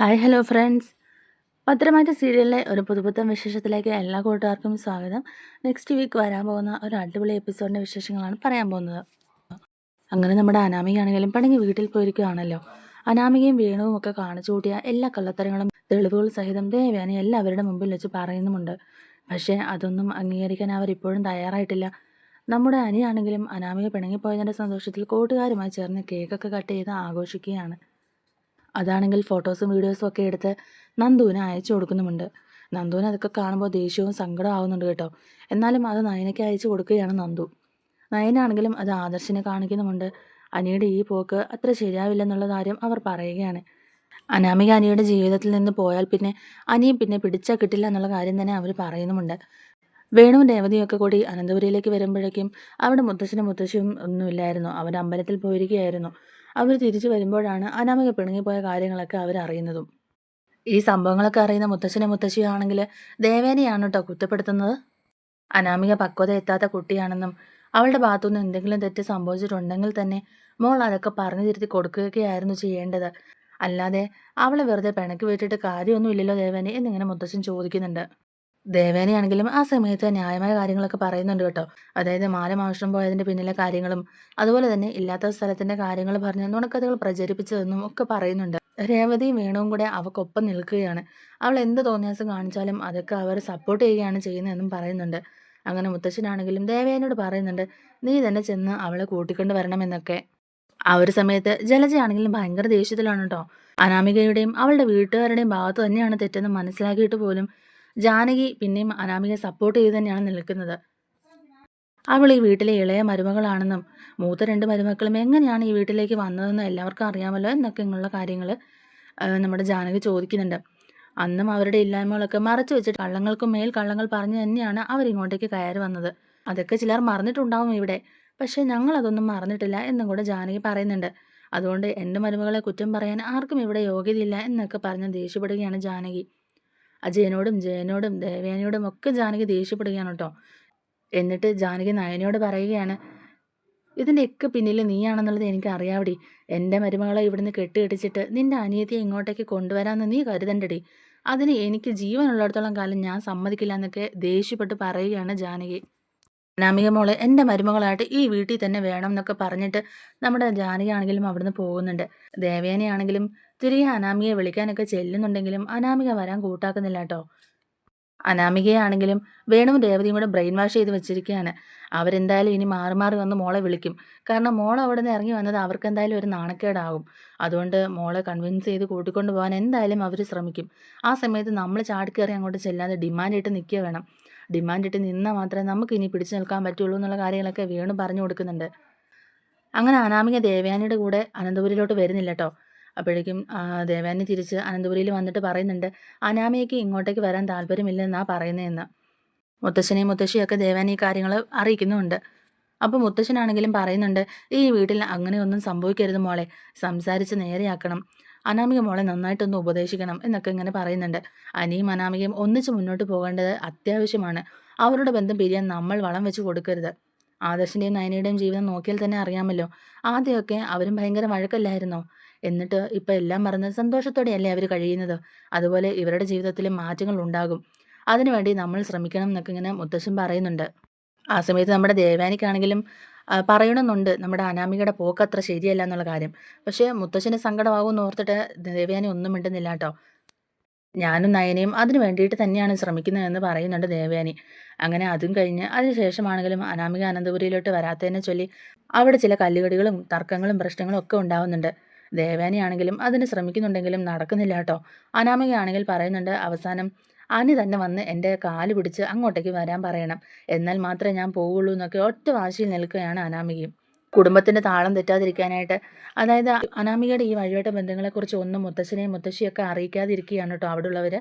Hi hello friends പത്രമാറ്റ സീരിയലിലെ ഒരു പുതുപുത്തൻ വിശേഷത്തിലേക്ക് എല്ലാ കൂട്ടുകാർക്കും സ്വാഗതം. നെക്സ്റ്റ് വീക്ക് വരാൻ പോകുന്ന ഒരു അടിപൊളി എപ്പിസോഡിന്റെ വിശേഷങ്ങളാണ് പറയാൻ പോകുന്നത്. അങ്ങനെ നമ്മുടെ അനാമികയാണെങ്കിലും പണങ്ങി വീട്ടിൽ പോയിരിക്കുകയാണല്ലോ. അനാമികയും വീണുവും ഒക്കെ കാണിച്ചു കൂട്ടിയ എല്ലാ കള്ളത്തരങ്ങളും തെളിവുകൾ സഹിതം ദേവയാനി എല്ലാവരുടെ മുമ്പിൽ വെച്ച് പറയുന്നുമുണ്ട്. പക്ഷേ അതൊന്നും അംഗീകരിക്കാൻ അവരിപ്പോഴും തയ്യാറായിട്ടില്ല. നമ്മുടെ അനിയാണെങ്കിലും അനാമിക പിണങ്ങിപ്പോയതിന്റെ സന്തോഷത്തിൽ കൂട്ടുകാരുമായി ചേർന്ന് കേക്കൊക്കെ കട്ട് ചെയ്ത് ആഘോഷിക്കുകയാണ്. അതാണെങ്കിൽ ഫോട്ടോസും വീഡിയോസും ഒക്കെ എടുത്ത് നന്ദുവിന് അയച്ചു കൊടുക്കുന്നുമുണ്ട്. നന്ദുവിന് അതൊക്കെ കാണുമ്പോൾ ദേഷ്യവും സങ്കടവും ആവുന്നുണ്ട് കേട്ടോ. എന്നാലും അത് നയനയ്ക്ക് അയച്ചു കൊടുക്കുകയാണ് നന്ദു. നയനാണെങ്കിലും അത് ആദർശിനെ കാണിക്കുന്നുമുണ്ട്. അനിയുടെ ഈ പോക്ക് അത്ര ശരിയാവില്ലെന്നുള്ള കാര്യം അവർ പറയുകയാണ്. അനാമിക അനിയുടെ ജീവിതത്തിൽ നിന്ന് പോയാൽ പിന്നെ അനിയും പിന്നെ പിടിച്ചാൽ കിട്ടില്ല എന്നുള്ള കാര്യം തന്നെ അവർ പറയുന്നുമുണ്ട്. വേണുവും രേവതിയൊക്കെ കൂടി അനന്തപുരിയിലേക്ക് വരുമ്പോഴേക്കും അവിടെ മുത്തശ്ശനും മുത്തശ്ശിയും ഒന്നുമില്ലായിരുന്നു അവർ അമ്പലത്തിൽ പോയിരിക്കുകയായിരുന്നു. അവർ തിരിച്ചു വരുമ്പോഴാണ് അനാമിക പിണങ്ങിപ്പോയ കാര്യങ്ങളൊക്കെ അവരറിയുന്നതും ഈ സംഭവങ്ങളൊക്കെ അറിയുന്ന മുത്തശ്ശനും മുത്തശ്ശിയാണെങ്കിൽ ദേവേനയാണ് കേട്ടോ കുറ്റപ്പെടുത്തുന്നത്? അനാമിക പക്വത എത്താത്ത കുട്ടിയാണെന്നും അവളുടെ ഭാഗത്തുനിന്ന് എന്തെങ്കിലും തെറ്റ് സംഭവിച്ചിട്ടുണ്ടെങ്കിൽ തന്നെ മോൾ അതൊക്കെ പറഞ്ഞു തിരുത്തി കൊടുക്കുകയായിരുന്നു ചെയ്യേണ്ടത്. അല്ലാതെ അവളെ വെറുതെ പിണക്കി വിട്ടിട്ട് കാര്യമൊന്നുമില്ലല്ലോ ദേവേനെ എന്നിങ്ങനെ മുത്തശ്ശൻ ചോദിക്കുന്നുണ്ട്. ദേവേനയാണെങ്കിലും ആ സമയത്ത് ന്യായമായ കാര്യങ്ങളൊക്കെ പറയുന്നുണ്ട് കേട്ടോ. അതായത് മാലമാഷ്ടം പോയതിന്റെ പിന്നിലെ കാര്യങ്ങളും അതുപോലെ തന്നെ ഇല്ലാത്ത സ്ഥലത്തിന്റെ കാര്യങ്ങൾ പറഞ്ഞ് നുണക്കഥകൾ പ്രചരിപ്പിച്ചതെന്നും ഒക്കെ പറയുന്നുണ്ട്. രേവതി വേണുവും കൂടെ അവക്കൊപ്പം നിൽക്കുകയാണ്. അവൾ എന്ത് തോന്നിയാസം കാണിച്ചാലും അതൊക്കെ അവർ സപ്പോർട്ട് ചെയ്യുകയാണ് ചെയ്യുന്നതെന്നും പറയുന്നുണ്ട്. അങ്ങനെ മുത്തശ്ശനാണെങ്കിലും ദേവേനോട് പറയുന്നുണ്ട് നീ തന്നെ ചെന്ന് അവളെ കൂട്ടിക്കൊണ്ട് വരണമെന്നൊക്കെ ആ ഒരു സമയത്ത് ജലജയാണെങ്കിലും ഭയങ്കര ദേഷ്യത്തിലാണ് കേട്ടോ. അനാമികയുടെയും അവളുടെ വീട്ടുകാരുടെയും ഭാഗത്ത് തന്നെയാണ് തെറ്റെന്ന് മനസ്സിലാക്കിയിട്ട് പോലും ജാനകി പിന്നെയും അനാമികയെ സപ്പോർട്ട് ചെയ്ത് തന്നെയാണ് നിൽക്കുന്നത്. അവൾ ഈ വീട്ടിലെ ഇളയ മരുമകളാണെന്നും മൂത്ത രണ്ട് മരുമക്കളും എങ്ങനെയാണ് ഈ വീട്ടിലേക്ക് വന്നതെന്നും എല്ലാവർക്കും അറിയാമല്ലോ എന്നൊക്കെ ഇങ്ങനെയുള്ള കാര്യങ്ങൾ നമ്മുടെ ജാനകി ചോദിക്കുന്നുണ്ട്. അന്നും അവരുടെ ഇല്ലായ്മകളൊക്കെ മറച്ചു വെച്ചിട്ട് കള്ളങ്ങൾക്ക് മേൽ കള്ളങ്ങൾ പറഞ്ഞു തന്നെയാണ് അവരിങ്ങോട്ടേക്ക് കയറി വന്നത്. അതൊക്കെ ചിലർ മറന്നിട്ടുണ്ടാവും ഇവിടെ. പക്ഷേ ഞങ്ങളതൊന്നും മറന്നിട്ടില്ല എന്നും കൂടെ ജാനകി പറയുന്നുണ്ട്. അതുകൊണ്ട് എന്റെ മരുമകളെ കുറ്റം പറയാൻ ആർക്കും ഇവിടെ യോഗ്യതയില്ല എന്നൊക്കെ പറഞ്ഞ് ദേഷ്യപ്പെടുകയാണ് ജാനകി. അജയനോടും ജയനോടും ദേവേനയോടും ഒക്കെ ജാനകി ദേഷ്യപ്പെടുകയാണ് കേട്ടോ. എന്നിട്ട് ജാനകി നയനയോട് പറയുകയാണ് ഇതിന്റെയൊക്കെ പിന്നിൽ നീയാണെന്നുള്ളത് എനിക്ക് അറിയാവടി. എന്റെ മരുമകളെ ഇവിടുന്ന് കെട്ടിയിടിച്ചിട്ട് നിന്റെ അനിയത്തിയെ ഇങ്ങോട്ടേക്ക് കൊണ്ടുവരാമെന്ന് നീ കരുതണ്ടടി. അതിന് എനിക്ക് ജീവനുള്ളിടത്തോളം കാലം ഞാൻ സമ്മതിക്കില്ല എന്നൊക്കെ ദേഷ്യപ്പെട്ട് പറയുകയാണ് ജാനകി. അനാമിക മോൾ എന്റെ മരുമകളായിട്ട് ഈ വീട്ടിൽ തന്നെ വേണം എന്നൊക്കെ പറഞ്ഞിട്ട് നമ്മുടെ ജാനകി ആണെങ്കിലും അവിടുന്ന് പോകുന്നുണ്ട്. ദേവയാനിയാണെങ്കിലും തിരികെ അനാമികയെ വിളിക്കാനൊക്കെ ചെല്ലുന്നുണ്ടെങ്കിലും അനാമിക വരാൻ കൂട്ടാക്കുന്നില്ല കേട്ടോ. അനാമികയാണെങ്കിലും വേണുവും രേവതിയും കൂടെ ബ്രെയിൻ വാഷ് ചെയ്ത് വെച്ചിരിക്കുകയാണ് അവരെന്തായാലും ഇനി മാറി മാറി വന്ന് മോളെ വിളിക്കും. കാരണം മോൾ അവിടെ നിന്ന് ഇറങ്ങി വന്നത് അവർക്ക് എന്തായാലും ഒരു നാണക്കേടാകും. അതുകൊണ്ട് മോളെ കൺവിൻസ് ചെയ്ത് കൂട്ടിക്കൊണ്ട് പോകാൻ എന്തായാലും അവർ ശ്രമിക്കും. ആ സമയത്ത് നമ്മൾ ചാടിക്കയറി അങ്ങോട്ട് ചെല്ലാതെ ഡിമാൻഡ് ഇട്ട് നിൽക്കുക വേണം. ഡിമാൻഡ് ഇട്ട് നിന്നാൽ മാത്രമേ നമുക്ക് ഇനി പിടിച്ചു നിൽക്കാൻ പറ്റുള്ളൂ എന്നുള്ള കാര്യങ്ങളൊക്കെ വേണു പറഞ്ഞു കൊടുക്കുന്നുണ്ട്. അങ്ങനെ അനാമിക ദേവയാനിയുടെ കൂടെ അനന്തപുരിയിലോട്ട് വരുന്നില്ല കേട്ടോ. അപ്പോഴേക്കും ദേവാനി തിരിച്ച് അനന്തപുരിയിൽ വന്നിട്ട് പറയുന്നുണ്ട് അനാമയ്ക്ക് ഇങ്ങോട്ടേക്ക് വരാൻ താല്പര്യമില്ലെന്നാ പറയുന്നതെന്ന് മുത്തശ്ശനെയും മുത്തശ്ശിയൊക്കെ ദേവാനി കാര്യങ്ങൾ അറിയിക്കുന്നുമുണ്ട്. അപ്പോൾ മുത്തശ്ശനാണെങ്കിലും പറയുന്നുണ്ട് ഈ വീട്ടിൽ അങ്ങനെയൊന്നും സംഭവിക്കരുത് മോളെ സംസാരിച്ച് നേരെയാക്കണം. അനാമിക മോളെ നന്നായിട്ടൊന്ന് ഉപദേശിക്കണം എന്നൊക്കെ ഇങ്ങനെ പറയുന്നുണ്ട്. അനിയും അനാമികയും ഒന്നിച്ച് മുന്നോട്ട് പോകേണ്ടത് അത്യാവശ്യമാണ്. അവരുടെ ബന്ധം പിരിയാൻ നമ്മൾ വളം വെച്ച് കൊടുക്കരുത്. ആദർശിന്റെയും നയനയുടെയും ജീവിതം നോക്കിയാൽ തന്നെ അറിയാമല്ലോ. ആദ്യമൊക്കെ അവരും ഭയങ്കര വഴക്കല്ലായിരുന്നോ? എന്നിട്ട് ഇപ്പം എല്ലാം മറന്ന് സന്തോഷത്തോടെയല്ലേ അവർ കഴിയുന്നത്? അതുപോലെ ഇവരുടെ ജീവിതത്തിലും മാറ്റങ്ങൾ ഉണ്ടാകും. അതിനുവേണ്ടി നമ്മൾ ശ്രമിക്കണം എന്നൊക്കെ ഇങ്ങനെ മുത്തശ്ശൻ പറയുന്നുണ്ട്. ആ സമയത്ത് നമ്മുടെ ദേവാനിക്കാണെങ്കിലും പറയണമെന്നുണ്ട്. നമ്മുടെ അനാമികയുടെ പോക്ക് അത്ര ശരിയല്ല എന്നുള്ള കാര്യം. പക്ഷേ മുത്തശ്ശന് സങ്കടമാകുമെന്ന് ഓർത്തിട്ട് ദേവയാനി ഒന്നും മിണ്ടുന്നില്ല കേട്ടോ. ഞാനും നയനയും അതിന് വേണ്ടിയിട്ട് തന്നെയാണ് ശ്രമിക്കുന്നതെന്ന് പറയുന്നുണ്ട് ദേവയാനി. അങ്ങനെ അതും കഴിഞ്ഞ് അതിനുശേഷമാണെങ്കിലും അനാമിക അനന്തപുരിയിലോട്ട് വരാത്തതിനെ ചൊല്ലി അവിടെ ചില കല്ലുകടികളും തർക്കങ്ങളും പ്രശ്നങ്ങളും ഒക്കെ ഉണ്ടാവുന്നുണ്ട്. ദേവാനിയാണെങ്കിലും അതിന് ശ്രമിക്കുന്നുണ്ടെങ്കിലും നടക്കുന്നില്ല കേട്ടോ. അനാമികയാണെങ്കിൽ പറയുന്നുണ്ട് അവസാനം അനി തന്നെ വന്ന് എന്റെ കാൽ പിടിച്ച് അങ്ങോട്ടേക്ക് വരാൻ പറയണം. എന്നാൽ മാത്രമേ ഞാൻ പോവുള്ളൂ എന്നൊക്കെ ഒറ്റ വാശിയിൽ നിൽക്കുകയാണ് അനാമികയും. കുടുംബത്തിന്റെ താളം തെറ്റാതിരിക്കാനായിട്ട്. അതായത് അനാമികയുടെ ഈ വഴിവേട്ട ബന്ധങ്ങളെക്കുറിച്ച് ഒന്നും മുത്തശ്ശനെയും മുത്തശ്ശിയൊക്കെ അറിയിക്കാതിരിക്കുകയാണ് കേട്ടോ അവിടെയുള്ളവർ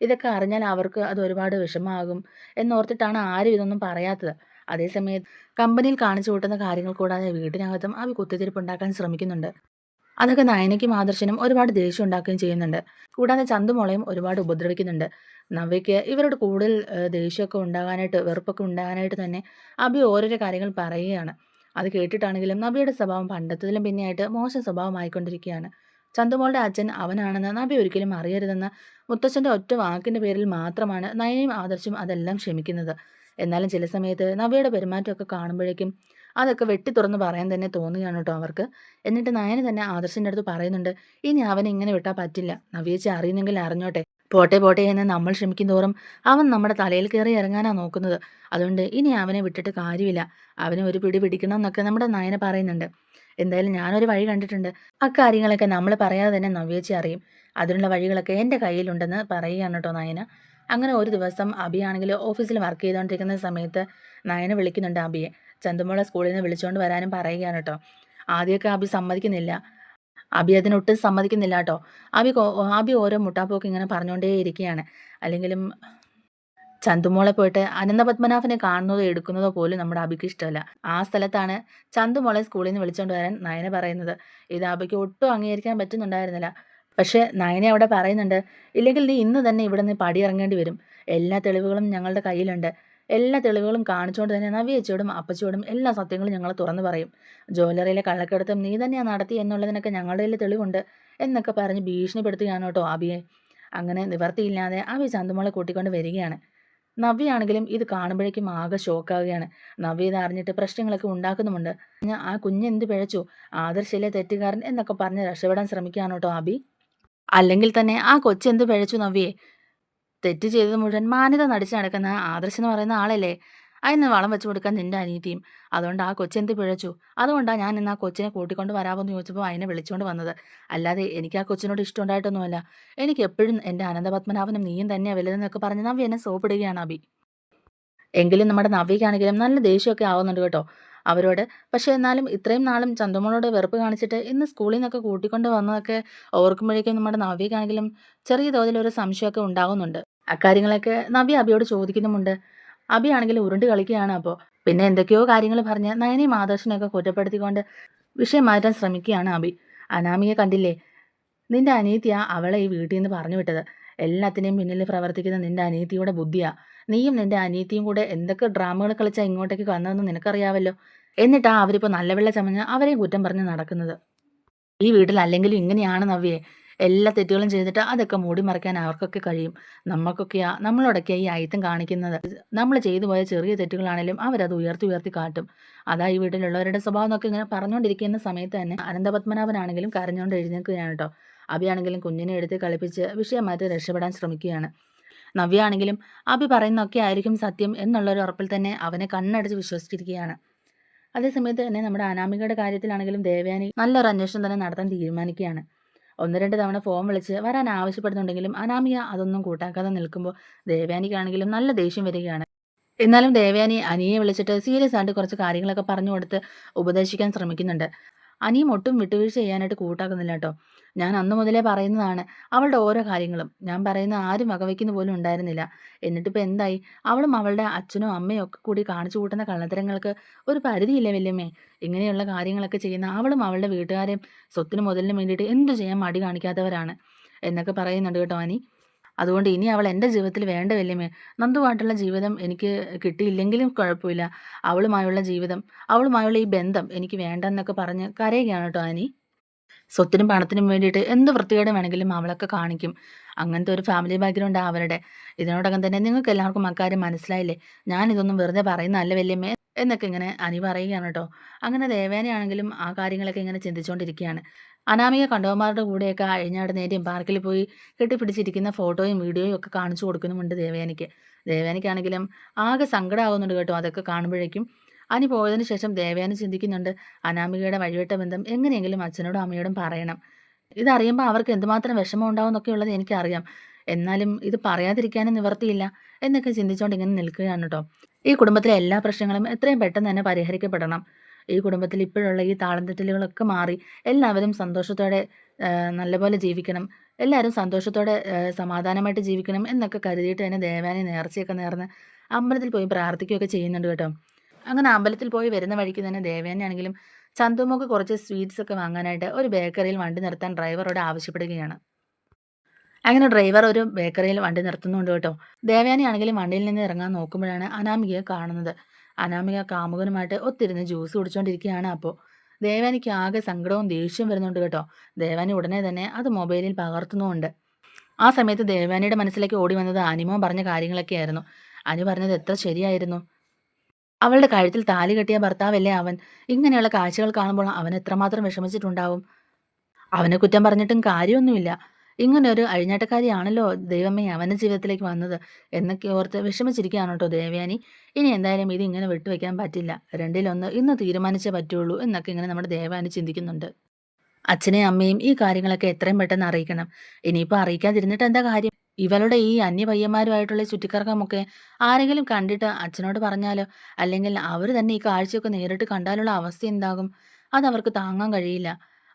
ഇതൊക്കെ അറിഞ്ഞാൽ അവർക്ക് അത് ഒരുപാട് വിഷമമാകും എന്നോർത്തിട്ടാണ് ആരും ഇതൊന്നും പറയാത്തത്. അതേസമയത്ത് കമ്പനിയിൽ കാണിച്ചു കൂട്ടുന്ന കാര്യങ്ങൾ കൂടാതെ വീടിനകത്തും അവർ കുത്തിത്തിരിപ്പ് ഉണ്ടാക്കാൻ ശ്രമിക്കുന്നുണ്ട്. അതൊക്കെ നയനയ്ക്കും ആദർശനും ഒരുപാട് ദേഷ്യം ഉണ്ടാക്കുകയും ചെയ്യുന്നുണ്ട്. കൂടാതെ ചന്തുമോളയും ഒരുപാട് ഉപദ്രവിക്കുന്നുണ്ട്. നവ്യയ്ക്ക് ഇവരോട് കൂടുതൽ ദേഷ്യമൊക്കെ ഉണ്ടാകാനായിട്ട് വെറുപ്പൊക്കെ ഉണ്ടാകാനായിട്ട് തന്നെ അഭി ഓരോരോ കാര്യങ്ങൾ പറയുകയാണ്. അത് കേട്ടിട്ടാണെങ്കിലും നബിയുടെ സ്വഭാവം പണ്ടത്തതിലും പിന്നെയായിട്ട് മോശം സ്വഭാവമായിക്കൊണ്ടിരിക്കുകയാണ്. ചന്തുമോളുടെ അച്ഛൻ അവനാണെന്ന് നബി ഒരിക്കലും അറിയരുതെന്ന് മുത്തച്ഛന്റെ ഒറ്റ വാക്കിന്റെ പേരിൽ മാത്രമാണ് നയനയും ആദർശും അതെല്ലാം ക്ഷമിക്കുന്നത്. എന്നാലും ചില സമയത്ത് നവ്യയുടെ പെരുമാറ്റമൊക്കെ കാണുമ്പോഴേക്കും അതൊക്കെ വെട്ടി തുറന്ന് പറയാൻ തന്നെ തോന്നുകയാണ് കേട്ടോ അവർക്ക്. എന്നിട്ട് നയന തന്നെ ആദർശിന്റെ അടുത്ത് പറയുന്നുണ്ട് ഇനി അവനെ ഇങ്ങനെ വിട്ടാൽ പറ്റില്ല. നവിയച്ചി അറിയുന്നെങ്കിൽ അറിഞ്ഞോട്ടെ. പോട്ടെ പോട്ടെ എന്ന് നമ്മൾ ക്ഷമിക്കും തോറും അവൻ നമ്മുടെ തലയിൽ കയറി ഇറങ്ങാനാണ് നോക്കുന്നത്. അതുകൊണ്ട് ഇനി അവനെ വിട്ടിട്ട് കാര്യമില്ല. അവനെ ഒരു പിടി പിടിക്കണം എന്നൊക്കെ നമ്മുടെ നയന പറയുന്നുണ്ട്. എന്തായാലും ഞാനൊരു വഴി കണ്ടിട്ടുണ്ട്. അക്കാര്യങ്ങളൊക്കെ നമ്മൾ പറയാതെ തന്നെ നവ്യേച്ചി അറിയും. അതിനുള്ള വഴികളൊക്കെ എന്റെ കയ്യിലുണ്ടെന്ന് പറയുകയാണ് കേട്ടോ നയന. അങ്ങനെ ഒരു ദിവസം അബിയാണെങ്കിൽ ഓഫീസിൽ വർക്ക് ചെയ്തുകൊണ്ടിരിക്കുന്ന സമയത്ത് നയന വിളിക്കുന്നുണ്ട് അബിയെ. ചന്തുമോളെ സ്കൂളിൽ നിന്ന് വിളിച്ചുകൊണ്ട് വരാനും പറയുകയാണ് കേട്ടോ. ആദ്യമൊക്കെ അബി സമ്മതിക്കുന്നില്ല. അബി അതിനൊട്ടും സമ്മതിക്കുന്നില്ല കേട്ടോ അബി അബി ഓരോ മുട്ടാപ്പോക്ക് ഇങ്ങനെ പറഞ്ഞുകൊണ്ടേ ഇരിക്കുകയാണ് അല്ലെങ്കിലും ചന്തുമോളെ പോയിട്ട് അനന്തപത്മനാഭനെ കാണുന്നതോ എടുക്കുന്നതോ പോലും നമ്മുടെ അബിക്ക് ഇഷ്ടമല്ല. ആ സ്ഥലത്താണ് ചന്തുമോളെ സ്കൂളിൽ നിന്ന് വിളിച്ചുകൊണ്ട് വരാൻ നയന പറയുന്നത്. ഇത് അബിക്ക് ഒട്ടും അംഗീകരിക്കാൻ പറ്റുന്നുണ്ടായിരുന്നില്ല. പക്ഷേ നയനെ അവിടെ പറയുന്നുണ്ട് ഇല്ലെങ്കിൽ നീ ഇന്ന് തന്നെ ഇവിടെ നിന്ന് പടിയിറങ്ങേണ്ടി വരും. എല്ലാ തെളിവുകളും ഞങ്ങളുടെ കയ്യിലുണ്ട്. എല്ലാ തെളിവുകളും കാണിച്ചുകൊണ്ട് തന്നെ നവിയച്ചോടും അപ്പച്ചോടും എല്ലാ സത്യങ്ങളും ഞങ്ങൾ തുറന്നു പറയും. ജ്വല്ലറിയിലെ കള്ളക്കെടുത്തും നീ തന്നെയാണ് നടത്തി എന്നുള്ളതിനൊക്കെ ഞങ്ങളുടെ കയ്യിൽ തെളിവുണ്ട് എന്നൊക്കെ പറഞ്ഞ് ഭീഷണിപ്പെടുത്തുകയാണ് കേട്ടോ ആബിയെ അങ്ങനെ നിവർത്തിയില്ലാതെ ആബി ചന്തുമോളെ കൂട്ടിക്കൊണ്ട് വരികയാണ്. നവ്യാണെങ്കിലും ഇത് കാണുമ്പോഴേക്കും ആകെ ഷോക്കാവുകയാണ്. നവ്യ ഇത് അറിഞ്ഞിട്ട് പ്രശ്നങ്ങളൊക്കെ ഉണ്ടാക്കുന്നുമുണ്ട്. ഞാൻ ആ കുഞ്ഞെന്ത് പിഴച്ചു? ആദർശയിലെ തെറ്റുകാരൻ എന്നൊക്കെ പറഞ്ഞ് രക്ഷപ്പെടാൻ ശ്രമിക്കുകയാണ് കേട്ടോ ആബി അല്ലെങ്കിൽ തന്നെ ആ കൊച്ചെന്ത് പിഴച്ചു നവ്യേ തെറ്റ് ചെയ്തത് മുഴുവൻ മാന്യത നടിച്ച് നടക്കുന്ന ആദർശ് എന്ന് പറയുന്ന ആളല്ലേ? അതിന് വളം വെച്ച് കൊടുക്കാൻ നിന്റെ അനീതിയും അതുകൊണ്ട് ആ കൊച്ചെന്ത് പിഴച്ചു? അതുകൊണ്ടാണ് ഞാൻ ഇന്ന് ആ കൊച്ചിനെ കൂട്ടിക്കൊണ്ട് വരാമെന്ന് ചോദിച്ചപ്പോൾ അതിനെ വിളിച്ചുകൊണ്ട് വന്നത്. അല്ലാതെ എനിക്ക് ആ കൊച്ചിനോട് ഇഷ്ടമുണ്ടായിട്ടൊന്നുമല്ല എനിക്ക് എപ്പോഴും എന്റെ അനന്തപത്മനാഭനും നീയും തന്നെയാണ് വലുതെന്നൊക്കെ പറഞ്ഞ് നവ്യ എന്നെ സോപ്പിടുകയാണ് അബി എങ്കിലും നമ്മുടെ നവ്യക്കാണെങ്കിലും നല്ല ദേഷ്യമൊക്കെ ആവുന്നുണ്ട് കേട്ടോ അവരോട്. പക്ഷേ എന്നാലും ഇത്രയും നാളും ചന്തുമോളോട് വെറുപ്പ് കാണിച്ചിട്ട് ഇന്ന് സ്കൂളിൽ നിന്നൊക്കെ കൂട്ടിക്കൊണ്ട് വന്നതൊക്കെ ഓർക്കുമ്പോഴേക്കും നമ്മുടെ നവ്യക്കാണെങ്കിലും ചെറിയ തോതിലൊരു സംശയമൊക്കെ ഉണ്ടാകുന്നുണ്ട് അക്കാര്യങ്ങളൊക്കെ നവ്യ അബിയോട് ചോദിക്കുന്നുമുണ്ട്. അബി ആണെങ്കിൽ ഉരുണ്ട് കളിക്കുകയാണ് അപ്പോൾ പിന്നെ എന്തൊക്കെയോ കാര്യങ്ങൾ പറഞ്ഞ് നയനെയും ആദർശനെയൊക്കെ കുറ്റപ്പെടുത്തിക്കൊണ്ട് വിഷയം മാറ്റാൻ ശ്രമിക്കുകയാണ് അബി. അനാമിയെ കണ്ടില്ലേ? നിന്റെ അനീതിയാ അവളെ ഈ വീട്ടിൽ നിന്ന് പറഞ്ഞു വിട്ടത്. എല്ലാത്തിനെയും പിന്നിൽ പ്രവർത്തിക്കുന്ന നിന്റെ അനീതിയുടെ ബുദ്ധിയാ. നീയും നിന്റെ അനീതിയും കൂടെ എന്തൊക്കെ ഡ്രാമകൾ കളിച്ചാൽ ഇങ്ങോട്ടേക്ക് വന്നതെന്ന് നിനക്കറിയാവല്ലോ? എന്നിട്ടാ അവരിപ്പോൾ നല്ല വെള്ള ചമഞ്ഞ് അവരെയും കുറ്റം പറഞ്ഞ് നടക്കുന്നത്. ഈ വീട്ടിൽ അല്ലെങ്കിലും ഇങ്ങനെയാണ് നവ്യേ. എല്ലാ തെറ്റുകളും ചെയ്തിട്ട് അതൊക്കെ മൂടി മറയ്ക്കാൻ അവർക്കൊക്കെ കഴിയും. നമുക്കൊക്കെയാ നമ്മളോടൊക്കെ ഈ അയിത്തം കാണിക്കുന്നത്. നമ്മൾ ചെയ്തു പോയ ചെറിയ തെറ്റുകളാണെങ്കിലും അവരത് ഉയർത്തി ഉയർത്തി കാട്ടും. അതാ ഈ വീട്ടിലുള്ളവരുടെ സ്വഭാവം എന്നൊക്കെ ഇങ്ങനെ പറഞ്ഞുകൊണ്ടിരിക്കുന്ന സമയത്ത് തന്നെ അനന്തപത്മനാഭനാണെങ്കിലും കരഞ്ഞുകൊണ്ട് എഴുന്നേൽക്കുകയാണ് കേട്ടോ അഭിയാണെങ്കിലും കുഞ്ഞിനെ എടുത്ത് കളിപ്പിച്ച് വിഷയം മാറ്റി രക്ഷപ്പെടാൻ ശ്രമിക്കുകയാണ്. നവ്യ ആണെങ്കിലും പറയുന്നൊക്കെ ആയിരിക്കും സത്യം എന്നുള്ളൊരു ഉറപ്പിൽ തന്നെ അവനെ കണ്ണടച്ച് വിശ്വസിച്ചിരിക്കുകയാണ്. അതേസമയത്ത് തന്നെ നമ്മുടെ അനാമികയുടെ കാര്യത്തിലാണെങ്കിലും ദേവയാനി നല്ലൊരു അന്വേഷണം തന്നെ നടത്താൻ തീരുമാനിക്കുകയാണ്. ഒന്ന് രണ്ട് തവണ ഫോൺ വിളിച്ച് വരാൻ ആവശ്യപ്പെടുന്നുണ്ടെങ്കിലും അനാമിക അതൊന്നും കൂട്ടാക്കാതെ നിൽക്കുമ്പോൾ ദേവയാനിക്കാണെങ്കിലും നല്ല ദേഷ്യം വരികയാണ്. എന്നാലും ദേവയാനി അനിയെ വിളിച്ചിട്ട് സീരിയസ് ആയിട്ട് കുറച്ച് കാര്യങ്ങളൊക്കെ പറഞ്ഞു കൊടുത്ത് ഉപദേശിക്കാൻ ശ്രമിക്കുന്നുണ്ട്. അനിയും ഒട്ടും വിട്ടുവീഴ്ച ചെയ്യാനായിട്ട് കൂട്ടാക്കുന്നില്ല കേട്ടോ. ഞാൻ അന്ന് മുതലേ പറയുന്നതാണ് അവളുടെ ഓരോ കാര്യങ്ങളും. ഞാൻ പറയുന്ന ആരും വകവയ്ക്കുന്ന പോലും ഉണ്ടായിരുന്നില്ല. എന്നിട്ടിപ്പോൾ എന്തായി? അവളും അവളുടെ അച്ഛനും അമ്മയും ഒക്കെ കൂടി കാണിച്ചു കൂട്ടുന്ന കള്ളത്തരങ്ങൾക്ക് ഒരു പരിധിയില്ല വല്യമ്മേ. ഇങ്ങനെയുള്ള കാര്യങ്ങളൊക്കെ ചെയ്യുന്ന അവളും അവളുടെ വീട്ടുകാരെയും സ്വത്തിനും മുതലിനും വേണ്ടിയിട്ട് എന്തു ചെയ്യാൻ മടി കാണിക്കാത്തവരാണ് എന്നൊക്കെ പറയുന്നുണ്ട് കേട്ടോ അനി. അതുകൊണ്ട് ഇനി അവൾ എന്റെ ജീവിതത്തിൽ വേണ്ട വല്യമ്മേ. നന്ദുവായിട്ടുള്ള ജീവിതം എനിക്ക് കിട്ടിയില്ലെങ്കിലും കുഴപ്പമില്ല. അവളുമായുള്ള ജീവിതം അവളുമായുള്ള ഈ ബന്ധം എനിക്ക് വേണ്ടെന്നൊക്കെ പറഞ്ഞ് കരയുകയാണ് കേട്ടോ ആനി സ്വത്തിനും പണത്തിനും വേണ്ടിയിട്ട് എന്ത് വൃത്തികേടും വേണമെങ്കിലും അവളൊക്കെ കാണിക്കും. അങ്ങനത്തെ ഒരു ഫാമിലി ബാക്ക്ഗ്രൗണ്ട് അവരുടെ. ഇതിനോടകം തന്നെ നിങ്ങൾക്ക് എല്ലാവർക്കും അക്കാര്യം മനസ്സിലായില്ലേ? ഞാൻ ഇതൊന്നും വെറുതെ പറയുന്നതല്ല വല്യമ്മേ എന്നൊക്കെ ഇങ്ങനെ അനി പറയുകയാണ് കേട്ടോ. അങ്ങനെ ദേവേനയാണെങ്കിലും ആ കാര്യങ്ങളൊക്കെ ഇങ്ങനെ ചിന്തിച്ചുകൊണ്ടിരിക്കുകയാണ് അനാമിക കണ്ടവന്മാരുടെ കൂടെയൊക്കെ അഴിഞ്ഞാടുന്നേരെയും പാർക്കിൽ പോയി കെട്ടിപ്പിടിച്ചിരിക്കുന്ന ഫോട്ടോയും വീഡിയോയും ഒക്കെ കാണിച്ചു കൊടുക്കുന്നുമുണ്ട് ദേവേനയ്ക്ക് ദേവേനയ്ക്കാണെങ്കിലും ആകെ സങ്കടമാകുന്നുണ്ട് കേട്ടോ അതൊക്കെ കാണുമ്പോഴേക്കും. അനി പോയതിനു ശേഷം ദേവയാനി ചിന്തിക്കുന്നുണ്ട് അനാമികയുടെ വഴിവിട്ട ബന്ധം എങ്ങനെയെങ്കിലും അച്ഛനോടും അമ്മയോടും പറയണം. ഇതറിയുമ്പോൾ അവർക്ക് എന്തുമാത്രം വിഷമം ഉണ്ടാവും എന്നൊക്കെ ഉള്ളത് എനിക്കറിയാം. എന്നാലും ഇത് പറയാതിരിക്കാനും നിവർത്തിയില്ല എന്നൊക്കെ ചിന്തിച്ചുകൊണ്ട് ഇങ്ങനെ നിൽക്കുകയാണ് കേട്ടോ. ഈ കുടുംബത്തിലെ എല്ലാ പ്രശ്നങ്ങളും എത്രയും പെട്ടെന്ന് തന്നെ പരിഹരിക്കപ്പെടണം. ഈ കുടുംബത്തിൽ ഇപ്പോഴുള്ള ഈ താളം തെറ്റലുകളൊക്കെ മാറി. എല്ലാവരും സന്തോഷത്തോടെ നല്ലപോലെ ജീവിക്കണം. എല്ലാവരും സന്തോഷത്തോടെ സമാധാനമായിട്ട് ജീവിക്കണം എന്നൊക്കെ കരുതിയിട്ട് തന്നെ ദേവാനി നേർച്ചയൊക്കെ നേർന്ന് അമ്പലത്തിൽ പോയി പ്രാർത്ഥിക്കുകയൊക്കെ ചെയ്യുന്നുണ്ട് കേട്ടോ. അങ്ങനെ അമ്പലത്തിൽ പോയി വരുന്ന വഴിക്ക് തന്നെ ദേവേനാണെങ്കിലും ചന്തുമൊക്കെ കുറച്ച് സ്വീറ്റ്സ് ഒക്കെ വാങ്ങാനായിട്ട് ഒരു ബേക്കറിയിൽ വണ്ടി നിർത്താൻ ഡ്രൈവറോട് ആവശ്യപ്പെടുകയാണ്. അങ്ങനെ ഡ്രൈവർ ഒരു ബേക്കറിയിൽ വണ്ടി നിർത്തുന്നുണ്ട് കേട്ടോ. ദേവയാനിയാണെങ്കിലും വണ്ടിയിൽ നിന്ന് ഇറങ്ങാൻ നോക്കുമ്പോഴാണ് അനാമികയെ കാണുന്നത്. അനാമിക കാമുകനുമായിട്ട് ഒത്തിരുന്ന് ജ്യൂസ് കുടിച്ചുകൊണ്ടിരിക്കുകയാണ് അപ്പോൾ ദേവാനിക്ക് ആകെ സങ്കടവും ദേഷ്യവും വരുന്നുണ്ട് കേട്ടോ. ദേവാനി ഉടനെ തന്നെ അത് മൊബൈലിൽ പകർത്തുന്നുമുണ്ട്. ആ സമയത്ത് ദേവാനിയുടെ മനസ്സിലേക്ക് ഓടി വന്നത് അനിമോ പറഞ്ഞ കാര്യങ്ങളൊക്കെ ആയിരുന്നു അനു പറഞ്ഞത് എത്ര ശരിയായിരുന്നു? അവളുടെ കഴുത്തിൽ താലി കെട്ടിയ ഭർത്താവല്ലേ അവൻ? ഇങ്ങനെയുള്ള കാഴ്ചകൾ കാണുമ്പോൾ അവൻ എത്രമാത്രം വിഷമിച്ചിട്ടുണ്ടാവും? അവനെ കുറ്റം പറഞ്ഞിട്ടും കാര്യമൊന്നുമില്ല. ഇങ്ങനെ ഒരു അഴിഞ്ഞാട്ടക്കാരിയാണല്ലോ ദൈവമേ അവന്റെ ജീവിതത്തിലേക്ക് വന്നത് എന്നൊക്കെ ഓർത്ത് വിഷമിച്ചിരിക്കുകയാണ് കേട്ടോ ദേവയാനി. ഇനി എന്തായാലും ഇത് ഇങ്ങനെ വിട്ടുവെക്കാൻ പറ്റില്ല. രണ്ടിലൊന്ന് ഇന്ന് തീരുമാനിച്ചേ പറ്റുള്ളൂ എന്നൊക്കെ ഇങ്ങനെ നമ്മുടെ ദേവയാനി ചിന്തിക്കുന്നുണ്ട്. അച്ഛനെയും അമ്മയും ഈ കാര്യങ്ങളൊക്കെ എത്രയും പെട്ടെന്ന് അറിയിക്കണം. ഇനിയിപ്പോൾ അറിയിക്കാതിരുന്നിട്ട് എന്താ കാര്യം? ഇവളുടെ ഈ അന്യപയ്യന്മാരുമായിട്ടുള്ള ചുറ്റിക്കറക്കമൊക്കെ ആരെങ്കിലും കണ്ടിട്ട് അച്ഛനോട് പറഞ്ഞാലോ? അല്ലെങ്കിൽ അവർ തന്നെ ഈ കാഴ്ചയൊക്കെ നേരിട്ട് കണ്ടാലുള്ള അവസ്ഥ എന്താകും? അതവർക്ക് താങ്ങാൻ കഴിയില്ല.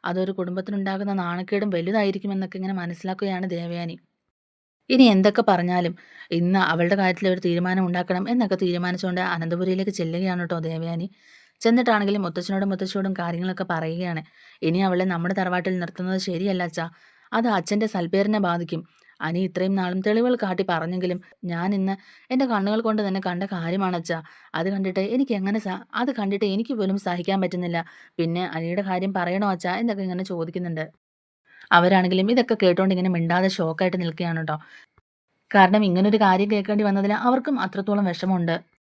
അതൊരു കുടുംബത്തിനുണ്ടാകുന്ന നാണക്കേടും വലുതായിരിക്കുമെന്നൊക്കെ ഇങ്ങനെ മനസ്സിലാക്കുകയാണ് ദേവയാനി. ഇനി എന്തൊക്കെ പറഞ്ഞാലും ഇന്ന് അവളുടെ കാര്യത്തിൽ ഒരു തീരുമാനം ഉണ്ടാക്കണം എന്നൊക്കെ തീരുമാനിച്ചുകൊണ്ട് അനന്തപുരിയിലേക്ക് ചെല്ലുകയാണ് കേട്ടോ ദേവയാനി. ചെന്നിട്ടാണെങ്കിലും മുത്തച്ഛനോടും മുത്തച്ഛനോടും കാര്യങ്ങളൊക്കെ പറയുകയാണ്. ഇനി അവളെ നമ്മുടെ തറവാട്ടിൽ നിർത്തുന്നത് ശരിയല്ല അച്ഛാ. അത് അച്ഛന്റെ സൽപ്പേരിനെ ബാധിക്കും. അനി ഇത്രയും നാളും തെളിവുകൾ കാട്ടി പറഞ്ഞെങ്കിലും ഞാൻ ഇന്ന് എന്റെ കണ്ണുകൾ കൊണ്ട് തന്നെ കണ്ട കാര്യമാണ് അച്ഛാ. അത് കണ്ടിട്ട് എനിക്ക് എങ്ങനെ സ അത് കണ്ടിട്ട് എനിക്ക് പോലും സഹിക്കാൻ പറ്റുന്നില്ല. പിന്നെ അനിയുടെ കാര്യം പറയണോ അച്ഛാ? എന്നൊക്കെ ഇങ്ങനെ ചോദിക്കുന്നുണ്ട്. അവരാണെങ്കിലും ഇതൊക്കെ കേട്ടോണ്ട് ഇങ്ങനെ മിണ്ടാതെ ഷോക്കായിട്ട് നിൽക്കുകയാണ് കേട്ടോ കാരണം ഇങ്ങനൊരു കാര്യം കേൾക്കേണ്ടി വന്നതിൽ അവർക്കും അത്രത്തോളം വിഷമമുണ്ട്.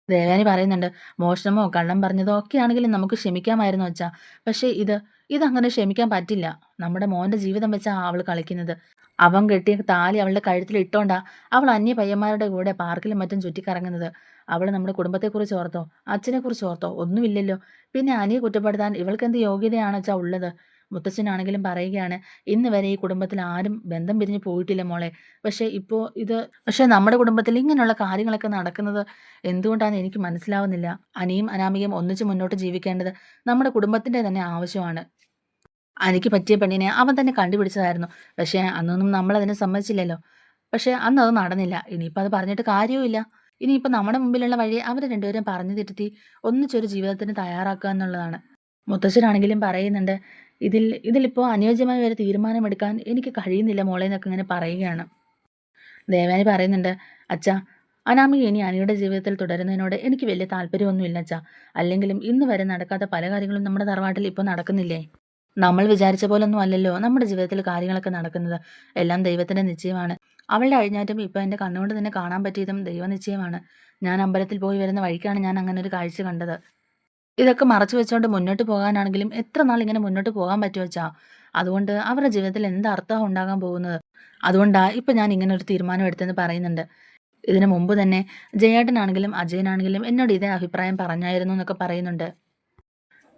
ദേവാനി പറയുന്നുണ്ട് മോഷണമോ കള്ളം പറഞ്ഞതോ ഒക്കെ ആണെങ്കിലും നമുക്ക് ക്ഷമിക്കാമായിരുന്നു അച്ഛാ. പക്ഷേ ഇത് ഇതങ്ങനെ ക്ഷമിക്കാൻ പറ്റില്ല. നമ്മുടെ മോന്റെ ജീവിതം വെച്ചാ അവൾ കളിക്കുന്നത്. അവൻ കെട്ടിയ താലി അവളുടെ കഴുത്തിൽ ഇട്ടോണ്ടാ അവൾ അന്യ പയ്യന്മാരുടെ കൂടെ പാർക്കിലും മറ്റും ചുറ്റിക്കറങ്ങുന്നത്. അവൾ നമ്മുടെ കുടുംബത്തെക്കുറിച്ച് ഓർത്തോ അച്ഛനെക്കുറിച്ച് ഓർത്തോ ഒന്നുമില്ലല്ലോ. പിന്നെ അനിയെ കുറ്റപ്പെടുത്താൻ ഇവൾക്ക് എന്ത് യോഗ്യതയാണ് വെച്ചാൽ ഉള്ളത്? മുത്തച്ഛനാണെങ്കിലും പറയുകയാണ് ഇന്ന് വരെ ഈ കുടുംബത്തിൽ ആരും ബന്ധം പിരിഞ്ഞു പോയിട്ടില്ല മോളെ. പക്ഷേ ഇപ്പോൾ ഇത് പക്ഷേ നമ്മുടെ കുടുംബത്തിൽ ഇങ്ങനെയുള്ള കാര്യങ്ങളൊക്കെ നടക്കുന്നത് എന്തുകൊണ്ടാണെന്ന് എനിക്ക് മനസ്സിലാവുന്നില്ല. അനിയും അനാമികയും ഒന്നിച്ച് മുന്നോട്ട് ജീവിക്കേണ്ടത് നമ്മുടെ കുടുംബത്തിന്റെ തന്നെ ആവശ്യമാണ്. അനിക്ക് പറ്റിയ പെണ്ണിനെ അവൻ തന്നെ കണ്ടുപിടിച്ചതായിരുന്നു. പക്ഷേ അന്നൊന്നും നമ്മളതിനെ സമ്മതിച്ചില്ലല്ലോ. പക്ഷേ അന്ന് അത് നടന്നില്ല. ഇനിയിപ്പോൾ അത് പറഞ്ഞിട്ട് കാര്യവുമില്ല. ഇനിയിപ്പോൾ നമ്മുടെ മുമ്പിലുള്ള വഴി അവർ രണ്ടുപേരും പറഞ്ഞു തിരുത്തി ഒന്നിച്ചൊരു ജീവിതത്തിന് തയ്യാറാക്കുക എന്നുള്ളതാണ്. മുത്തശ്ശനാണെങ്കിലും പറയുന്നുണ്ട് ഇതിൽ ഇതിലിപ്പോൾ അനുയോജ്യമായ ഒരു തീരുമാനമെടുക്കാൻ എനിക്ക് കഴിയുന്നില്ല മോളെ എന്നൊക്കെ ഇങ്ങനെ പറയുകയാണ്. ദേവാനി പറയുന്നുണ്ട് അച്ഛാ അനാമിക ഇനി അനിയുടെ ജീവിതത്തിൽ തുടരുന്നതിനോട് എനിക്ക് വലിയ താല്പര്യമൊന്നുമില്ല അച്ഛാ. അല്ലെങ്കിലും ഇന്ന് വരെ നടക്കാത്ത പല കാര്യങ്ങളും നമ്മുടെ തറവാട്ടിൽ ഇപ്പോൾ നടക്കുന്നില്ലേ? നമ്മൾ വിചാരിച്ച പോലൊന്നും അല്ലല്ലോ നമ്മുടെ ജീവിതത്തിൽ കാര്യങ്ങളൊക്കെ നടക്കുന്നത്. എല്ലാം ദൈവത്തിന്റെ നിശ്ചയമാണ്. അവളുടെ അഴിഞ്ഞാറ്റം ഇപ്പോൾ എന്റെ കണ്ണുകൊണ്ട് തന്നെ കാണാൻ പറ്റിയതും ദൈവനിശ്ചയമാണ്. ഞാൻ അമ്പലത്തിൽ പോയി വരുന്ന വഴിക്കാണ് ഞാൻ അങ്ങനെ ഒരു കാഴ്ച കണ്ടത്. ഇതൊക്കെ മറച്ചു വെച്ചുകൊണ്ട് മുന്നോട്ട് പോകാനാണെങ്കിലും എത്ര നാൾ ഇങ്ങനെ മുന്നോട്ട് പോകാൻ പറ്റുമോ വെച്ചാ അതുകൊണ്ട് അവരുടെ ജീവിതത്തിൽ എന്ത് അർത്ഥം ഉണ്ടാകാൻ പോകുന്നത്? അതുകൊണ്ടാണ് ഇപ്പം ഞാൻ ഇങ്ങനെ ഒരു തീരുമാനം എടുത്തെന്ന് പറയുന്നുണ്ട്. ഇതിനു മുമ്പ് തന്നെ ജയേട്ടനാണെങ്കിലും അജയനാണെങ്കിലും എന്നോട് ഇതേ അഭിപ്രായം പറഞ്ഞായിരുന്നു എന്നൊക്കെ പറയുന്നുണ്ട്.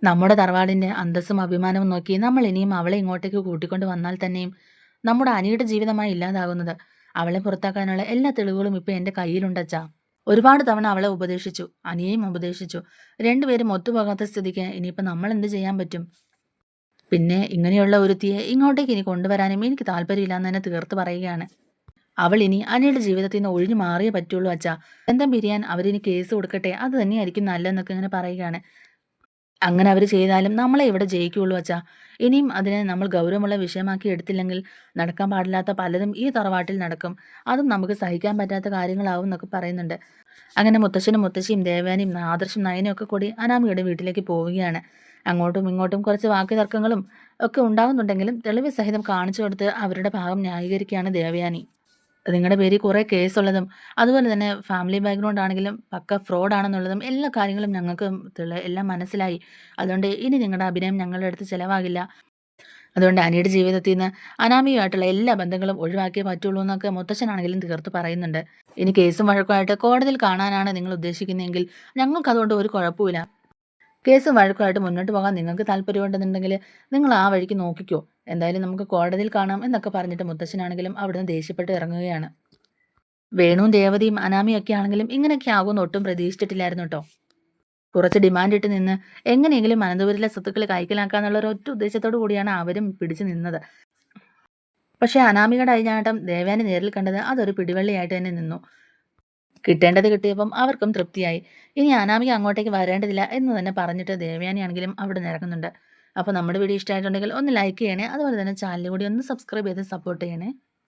നമ്മുടെ തറവാടിന്റെ അന്തസ്സും അഭിമാനവും നോക്കി നമ്മൾ ഇനിയും അവളെ ഇങ്ങോട്ടേക്ക് കൂട്ടിക്കൊണ്ട് വന്നാൽ തന്നെയും നമ്മുടെ അനിയുടെ ജീവിതമായി ഇല്ലാതാകുന്നത്. അവളെ പുറത്താക്കാനുള്ള എല്ലാ തെളിവുകളും ഇപ്പോൾ എന്റെ കയ്യിലുണ്ടച്ചാ ഒരുപാട് തവണ അവളെ ഉപദേശിച്ചു. അനിയെയും ഉപദേശിച്ചു. രണ്ടുപേരും ഒത്തുപോകാത്ത സ്ഥിതിക്ക് ഇനിയിപ്പോൾ നമ്മൾ എന്ത് ചെയ്യാൻ പറ്റും? പിന്നെ ഇങ്ങനെയുള്ള ഒരുത്തിയെ ഇങ്ങോട്ടേക്ക് ഇനി കൊണ്ടുവരാനും എനിക്ക് താല്പര്യമില്ല എന്ന് തന്നെ തീർത്ത് പറയുകയാണ്. അവൾ ഇനി അനിയുടെ ജീവിതത്തിൽ നിന്ന് ഒഴിഞ്ഞു മാറിയേ പറ്റുള്ളൂ അച്ഛാ. ബന്ധം പിരിയാൻ അവരിനി കേസ് കൊടുക്കട്ടെ? അത് തന്നെയായിരിക്കും നല്ലതെന്നൊക്കെ ഇങ്ങനെ പറയുകയാണ്. അങ്ങനെ അവർ ചെയ്താലും നമ്മളെ ഇവിടെ ജയിക്കുകയുള്ളൂ അച്ഛാ. ഇനിയും അതിനെ നമ്മൾ ഗൗരവമുള്ള വിഷയമാക്കി എടുത്തില്ലെങ്കിൽ നടക്കാൻ പാടില്ലാത്ത പലതും ഈ തറവാട്ടിൽ നടക്കും. അതും നമുക്ക് സഹിക്കാൻ പറ്റാത്ത കാര്യങ്ങളാവും എന്നൊക്കെ പറയുന്നുണ്ട്. അങ്ങനെ മുത്തശ്ശനും മുത്തശ്ശിയും ദേവാനിയും ആദർശം നയനും ഒക്കെ കൂടി അനാമിയുടെ വീട്ടിലേക്ക് പോവുകയാണ്. അങ്ങോട്ടും ഇങ്ങോട്ടും കുറച്ച് വാക്ക് തർക്കങ്ങളും ഒക്കെ ഉണ്ടാകുന്നുണ്ടെങ്കിലും തെളിവ് സഹിതം കാണിച്ചു കൊടുത്ത് അവരുടെ ഭാഗം ന്യായീകരിക്കുകയാണ് ദേവയാനി. നിങ്ങളുടെ പേരിൽ കുറേ കേസുള്ളതും അതുപോലെ തന്നെ ഫാമിലി ബാക്ക്ഗ്രൗണ്ട് ആണെങ്കിലും പക്ക ഫ്രോഡാണെന്നുള്ളതും എല്ലാ കാര്യങ്ങളും ഞങ്ങൾക്ക് എല്ലാം മനസ്സിലായി. അതുകൊണ്ട് ഇനി നിങ്ങളുടെ അഭിനയം ഞങ്ങളുടെ അടുത്ത് ചിലവാകില്ല. അതുകൊണ്ട് അനിയുടെ ജീവിതത്തിൽ നിന്ന് അനാമികമായിട്ടുള്ള എല്ലാ ബന്ധങ്ങളും ഒഴിവാക്കിയേ പറ്റുള്ളൂ എന്നൊക്കെ മുത്തച്ഛനാണെങ്കിലും തീർത്ത് പറയുന്നുണ്ട്. ഇനി കേസും വഴക്കുമായിട്ട് കോടതിയിൽ കാണാനാണ് നിങ്ങൾ ഉദ്ദേശിക്കുന്നതെങ്കിൽ ഞങ്ങൾക്ക് അതുകൊണ്ട് ഒരു കുഴപ്പമില്ല കേസും വഴക്കുമായിട്ട് മുന്നോട്ട് പോകാൻ നിങ്ങൾക്ക് താല്പര്യമുണ്ടെന്നുണ്ടെങ്കിൽ നിങ്ങൾ ആ വഴിക്ക് നോക്കിക്കോ. എന്തായാലും നമുക്ക് കോടതിയിൽ കാണാം എന്നൊക്കെ പറഞ്ഞിട്ട് മുത്തശ്ശനാണെങ്കിലും അവിടുന്ന് ദേഷ്യപ്പെട്ട് ഇറങ്ങുകയാണ്. വേണുവും ദേവതയും അനാമിയൊക്കെ ആണെങ്കിലും ഇങ്ങനെയൊക്കെ ആകുമെന്ന് ഒട്ടും പ്രതീക്ഷിച്ചിട്ടില്ലായിരുന്നു കേട്ടോ. കുറച്ച് ഡിമാൻഡ് ഇട്ട് നിന്ന് എങ്ങനെയെങ്കിലും അനന്തപുരിലെ സ്വത്തുക്കൾ കൈക്കലാക്കാന്നുള്ള ഒരു ഒറ്റ ഉദ്ദേശത്തോടു കൂടിയാണ് അവരും പിടിച്ചു നിന്നത്. പക്ഷേ അനാമികയുടെ അഴിഞ്ഞാട്ടം ദേവേനെ നേരിൽ കണ്ടത് അതൊരു പിടിവള്ളിയായിട്ട് തന്നെ നിന്നു. കിട്ടേണ്ടത് കിട്ടിയപ്പം അവർക്കും തൃപ്തിയായി. ഇനി അനാമിക അങ്ങോട്ടേക്ക് വരേണ്ടതില്ല എന്ന് തന്നെ പറഞ്ഞിട്ട് ദേവയാനിയാണെങ്കിലും അവിടെ നിന്ന് ഇറങ്ങുന്നുണ്ട്. അപ്പോൾ നമ്മുടെ വീഡിയോ ഇഷ്ടമായിട്ടുണ്ടെങ്കിൽ ഒന്ന് ലൈക്ക് ചെയ്യണേ. അതുപോലെ തന്നെ ചാനൽ കൂടി ഒന്ന് സബ്സ്ക്രൈബ് ചെയ്ത് സപ്പോർട്ട് ചെയ്യണേ.